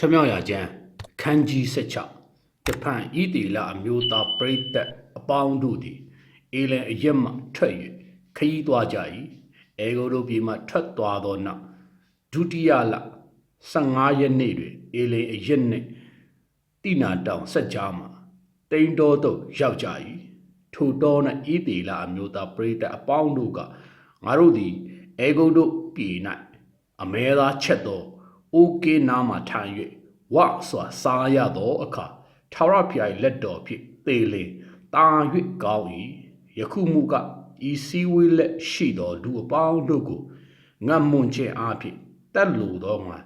ထမြောက်ရကျန်းခန်းကြီး16တဖန်ဤတီလာအမျိုးသားပရိသတ်အပေါင်းတို့သည်အေလံအရက်မှထွက်၍ခရီးသွားကြ၏အေဂိုတို့ပြည်မှထွက်သွားသောနောက်ဒုတိယလ15ရက်နေ့တွင်အေလံအရက်နှင့်တိနာတောင်ဆက်ကြားမှာတိန်တော်သို့ရောက်ကြ၏ထိုတော်၌ဤတီလာအမျိုးသားပရိသတ်အပေါင်းတို့ကငါတို့သည်အေဂုတ်တို့ပြည်၌အမဲသားချက်သော အိုကေနာမှထိုင်၍ဝစွာစားရသောအခါထာဝရဘုရား၏လက်တော်ဖြင့်သေလင်တာ၍ကောင်း၏ယခုမူကဤစည်းဝေးလက်ရှိသောလူအပေါင်းတို့ကိုငတ်မွန်ခြင်းအဖြစ်တက်လူသောငါ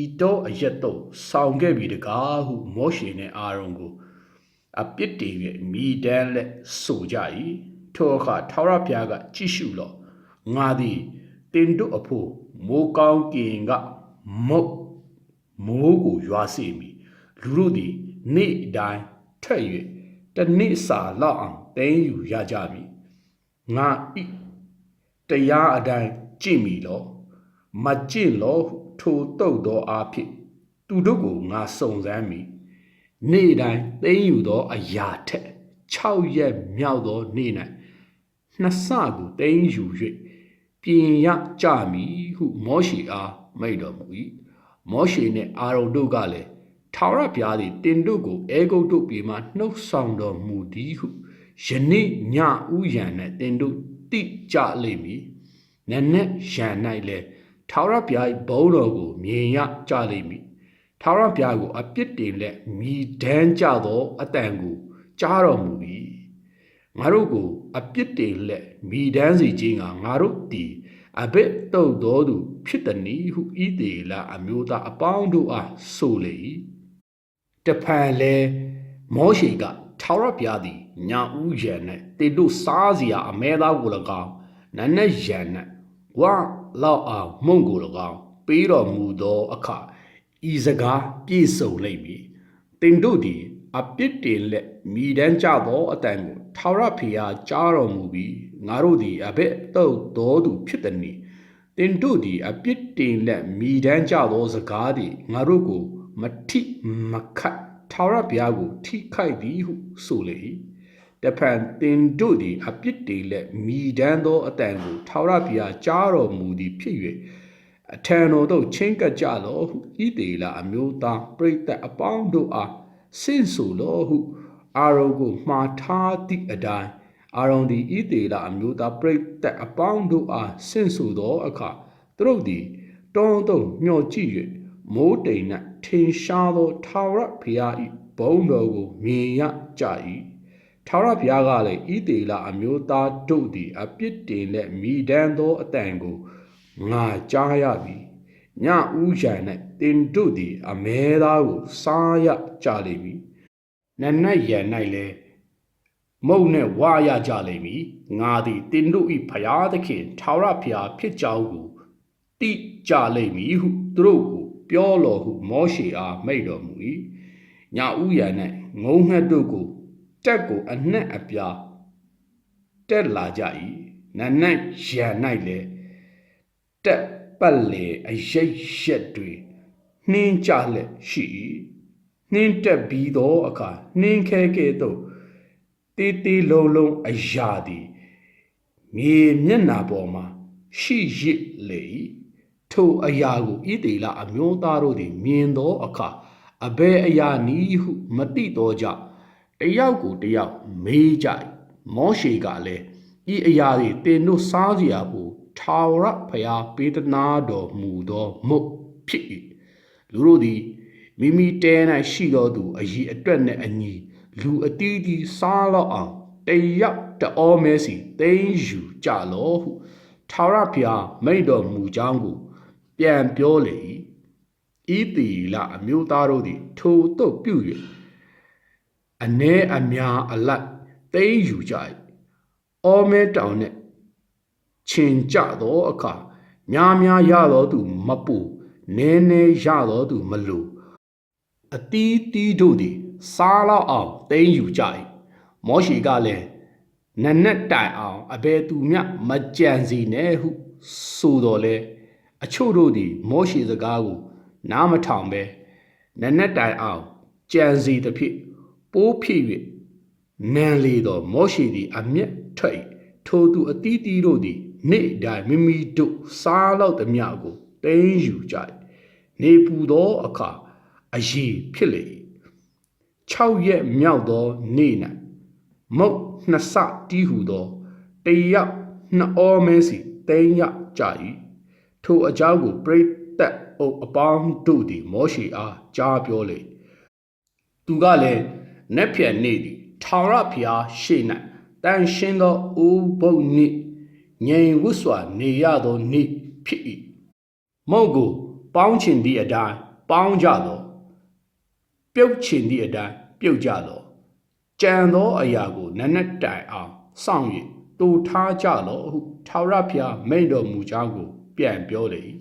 ဤတော့အရက်တော့ဆောင်ခဲ့ပြီတကားဟုမောရှေနှင့်အာရုံကိုအပြစ်တင်၍မိတန်းလက်ဆိုကြ၏ထိုအခါထာဝရဘုရားကကြည့်ရှုလော့ငါသည်တင်တို့အဖို့မိုးကောင်းကင်က မုတ်မိုးကိုရွာစေမည်လူတို့သည်နေ့တိုင်းထွက်၍တနေ့စာလောက်အောင်တင်းယူရကြမည်ငါဤတရားအတိုင်းကြင့်မည်လောမကြင့်လောဟုထိုတုတ်သောအားဖြင့်သူတို့ကိုငါစုံစမ်းမည်နေ့တိုင်းသိမ်းယူသောအရာထက်6ရက်မြောက်သောနေ့၌နှစ်ဆကိုသိမ်းယူ၍ပြင်ရကြမည်ဟုမောရှေအား မိန့်တော်မူ၏မောရှေနှင့်အာရုန်တို့ကလည်းထာဝရဘုရားသည်တင်တို့ကိုအေဂုတ်တို့ပြည်မှနှုတ်ဆောင်တော်မူသည်ဟုယနေ့ညဥယံ၌တင်တို့တိကြလိမ့်မည်နက်နက်ရန်၌လည်းထာဝရဘုရား၏ဘုန်းတော်ကိုမြင်ရကြလိမ့်မည်ထာဝရဘုရားကိုအပြစ်တင်လက်မိဒန်းကြသောအတန်ကိုကြားတော်မူပြီငါတို့ကိုအပြစ်တင်လက်မိဒန်းစီခြင်းကငါတို့တည် အဘိတုတ်တော်သူဖြစ်သည်နည်းဟုဤသေးလာအမျိုးသားအပေါင်းတို့အားဆိုလေ၏တဖန်လဲမောရှိကထာဝရဘုရားသည်ညာဥယံ၌တေတို့စားစရာအမဲသားကို၎င်းနတ်နဲ့ယံ၌ဝါလောက်အောင်မုံကို၎င်းပေးတော်မူသောအခါဤစကားပြည့်စုံလိမ့်မည်တင်တို့သည်အပြစ်တင်လက် မိတန်းကြသောအတန်ကိုထာဝရဘုရားကြားတော်မူပြီးငါတို့သည်အဘက်တုတ်တော်သူဖြစ်သည်နီတင်တို့သည်အပြစ်တင်လက်မိတန်းကြသောစကားသည်ငါတို့ကိုမထိမခတ်ထာဝရဘုရားကိုထိခိုက်သည်ဟုဆိုလေ၏တဖန်တင်တို့သည်အပြစ်တင်လက်မိတန်းသောအတန်ကိုထာဝရဘုရားကြားတော်မူသည်ဖြစ်၍အထံတော်သို့ချင်းကပ်ကြလောဟုဤတေလာအမျိုးသားပရိသတ်အပေါင်းတို့အားဆင့်ဆိုလောဟု အာရုံကိုမှားထားသည့်အတိုင်းအာရုံသည်ဤတေလာအမျိုးသားပရိသတ်အပေါင်းတို့အားဆင့်ဆိုသောအခါသူတို့သည်တောင်းတုံမျှော်ကြည့်၍မိုးတိမ်၌ထင်ရှားသောထာဝရဘုရား၏ဘုန်းတော်ကိုမြင်ရကြ၏ထာဝရဘုရားကလည်းဤတေလာအမျိုးသားတို့သည်အပြစ်တင်လက်မိဒန်းသောအတန်ကိုငါကြားရပြီညဥ်ရန်၌တင်တို့သည်အမဲသားကိုစားရကြလိမ့်မည် နတ်နတ်ရန်၌လည်းမုံနဲ့ဝါရကြလိမ့်မည်ငါသည်တင်တို့၏ဖရာသခင်ထာဝရဘုရားဖြစ်ကြောင်းကိုတိကြလိမ့်မည်ဟုသူတို့ကိုပြောတော်ဟုမောရှေအားမိန့်တော်မူ၏ညဥ်ရန်၌ငုံငှက်တို့ကိုတက်ကိုအနှက်အပြားတက်လာကြ၏နတ်နတ်ရန်၌လည်းတက်ပတ်လေအရိပ်ရက်တွေနှင်းကြလက်ရှိ၏ နှင်းတက်ပြီးသောအခါနှင်းခဲကဲ့သို့တေးသေးလုံးလုံးအရာသည်မြေမျက်နာပေါ်မှာရှိရစ်လေ၏ထိုအရာကိုဣတေလအမျိုးသားတို့သည် မြင်သောအခါအဘယ်အရာနည်းဟု မသိသောကြောင့်တယောက်ကိုတယောက်မေးကြ၏မောရှေကလည်းဤအရာသည်တင်တို့စားစရာကိုထာဝရဖျားပေးသနာတော်မူသောမုတ်ဖြစ်၏လူတို့သည် မိမိတဲ၌ရှိသောသူအည်အတွက်နှင့်အညီလူအတီးတီစားလောက်အောင်တယောက်တအောမဲစီသိမ်းယူကြလောဟုထာဝရဘုရားမိန့်တော်မူကြောင်းကိုပြန်ပြောလေ၏ဤတီလအမျိုးသားတို့သည်ထိုတုတ်ပြု၍အ ਨੇ အများအလတ်သိမ်းယူကြ၏အောမဲတောင်နှင့်ခြင်ကြသောအခါများများရသောသူမပူနည်းနည်းရသောသူမလို အတီးတီးတို့သည်စားလောက်အောင်သိမ်းယူကြ၏မောရှိကလည်းနက်နက်တိုင်အောင်အဘယ်သူမျှမကြံစီနဲ့ဟုဆိုတော်လဲအချို့တို့သည် မောရှိစကားကို နားမထောင်ပဲနက်နက်တိုင်အောင်ကြံစီသဖြင့်ပိုးဖြစ်၍နံလေသောမောရှိသည် အမျက်ထွက်၏ထိုသူအတီးတီးတို့သည်နေ့တိုင်းမိမိတို့စားလောက်သည်များကိုတင်းယူကြ၏နေပူသောအခါ အရေးဖြစ်လေ၏6ရက်မြောက်သောနေ့၌မုတ်နှစ်ဆတီးဟုသောတယောက်နှစ်အောမဲစီတင်းရကြ၏ထိုအကြောင်းကိုပရိသတ်အုပ်အပေါင်းတို့သည်မောရှိအားကြားပြောလေ၏သူကလည်းနက်ဖြန်နေ့သည်ထာဝရဘုရားရှေ့၌တန်ရှင်းသောအိုးဘုတ်နေ့ငြိမ်ဝတ်စွာနေရသောနေ့ဖြစ်၏မုတ်ကို ပေါင်းချင်သည့်အတိုင်းပေါင်းကြသော ပြုတ်ချင်သည့်အတိုင်းပြုတ်ကြသောကြံသောအရာကိုနက်နက်တိုင်အောင်စောင့်၍တူထားကြလောဟုထာဝရဘုရားမိန့်တော်မူကြောင်းကို ပြန်ပြောလေ၏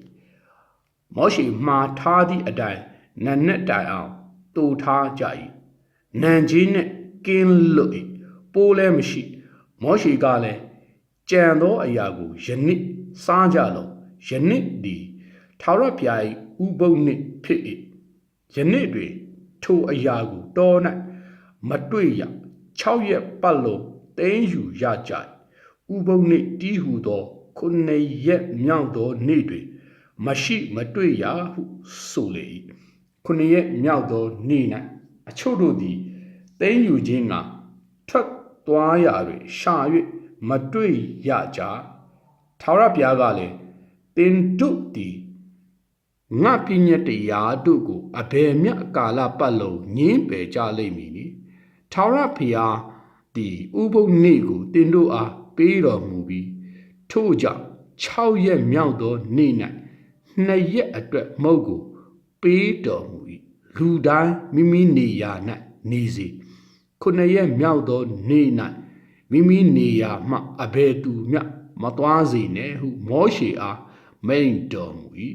မောရှိမှားထားသည့်အတိုင်းနက်နက်တိုင်အောင်တူထားကြ၏နံကြီးနှင့်ကင်းလွတ်၏ပိုးလည်းမရှိ မောရှိကလည်းကြံသောအရာကိုယနေ့စားကြလောယနေ့သည်ထာဝရဘုရား၏ဥပုံနှင့်ဖြစ်၏ယနေ့တွင် ထိုအရာကိုတော်၌မတွေ့ရ6ရက်ပတ်လုံးတင်းယူရကြ၏ဥပုံနှင့်တီးဟူသောခုနှစ်ရက်မြောက်သောနေ့တွင်မရှိမတွေ့ရဟုဆိုလေ၏ခုနှစ်ရက်မြောက်သောနေ့၌အချို့တို့သည်တင်းယူခြင်းကထွက်သွားရာတွင်ရှာ၍မတွေ့ရကြထာဝရဘုရားကလည်းတင်တို့သည် ငါပြည့်ညတ်တရားတို့ကိုအဘယ်မြတ်ကာလပတ်လုံးညင်းပယ်ကြလိမ့်မည်နိထာဝရဘုရားသည်ဥပုပ်နေ့ကိုတင်တို့အားပေးတော်မူပြီးထို့ကြောင့်6ရက်မြောက်သောနေ့၌နှစ်ရက်အတွက်မုတ်ကို ပေးတော်မူ၏လူတိုင်းမိမိနေရာ၌နေစေခုနှစ်ရက်မြောက်သောနေ့၌မိမိနေရာမှအဘယ်သူမျှမသွားစေနဲ့ဟုမောရှေအားမိန့်တော်မူ၏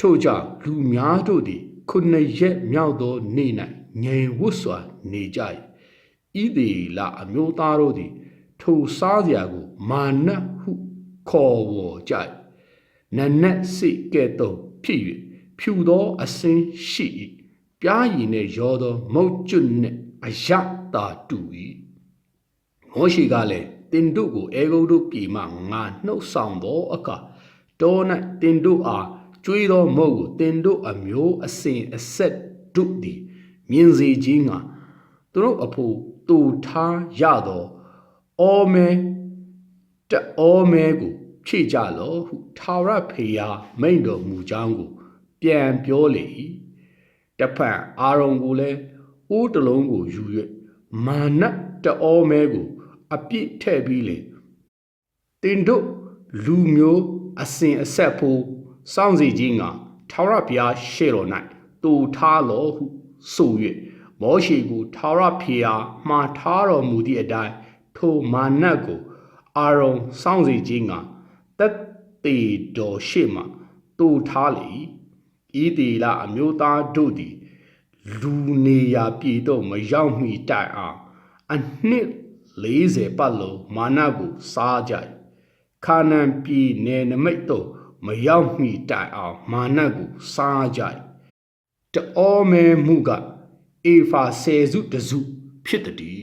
ထို့ကြောင့်လူများတို့သည်ခုနှစ်ရက်မြောက်သောနေ့၌ငြိမ်ဝတ်စွာနေကြ၏ဤသည်လအမျိုးသားတို့သည် ထိုစားစရာကိုမာနဟုခေါ်ဝေါ်ကြ၏နနက်စိကဲ့သို့ဖြစ်၍ဖြူသောအစင်းရှိ၏ပြားရည်နှင့်ရောသော မုတ်ကျွတ်နှင့်အယတာတူ၏မောရှိကလည်းတင်တို့ကိုအေဂုတ်တို့ပြည်မှငါနှုတ်ဆောင်သောအခါတော၌တင်တို့အား ကျွေးသောမုတ်ကိုတင်တို့အမျိုးအစဉ်အဆက်တို့သည်မြင်စေခြင်းငါသူတို့အဖို့တူထားရသောအောမဲတအောမဲကိုဖြည့်ကြလောဟုထာဝရဖေယာမိန်တော်မူကြောင်းကို ပြန်ပြောလေ၏တဖန်အာရုံကိုလည်းအိုးတလုံးကိုယူ၍မာနတအောမဲကို အပြစ်ထည့်ပြီးလေတင်တို့လူမျိုးအစဉ်အဆက်ဖို့ စောင့်စီခြင်းကထာဝရဘုရားရှေ့တော်၌တူထားလောဟုဆို၍မောရှိကိုထာဝရဘုရားမှားထားတော်မူသည့်အတိုင်းထိုမာနကိုအာရုံစောင့်စီခြင်းကတက်တေတော်ရှေ့မှတူထားလေဤတီလာအမျိုးသားတို့သည်လူနေရာပြည်တော့မရောက်မီတိုင်အောင်အနှစ်40ပတ်လုံးမာနကိုစားကြ၏ခါနန်ပြည်နယ်နမိတ်တော့ မရောက်မီတိုင်အောင်မာနကိုစားကြ၏တောမဲမှုက အေဖာဆယ်စုတစုဖြစ်သည်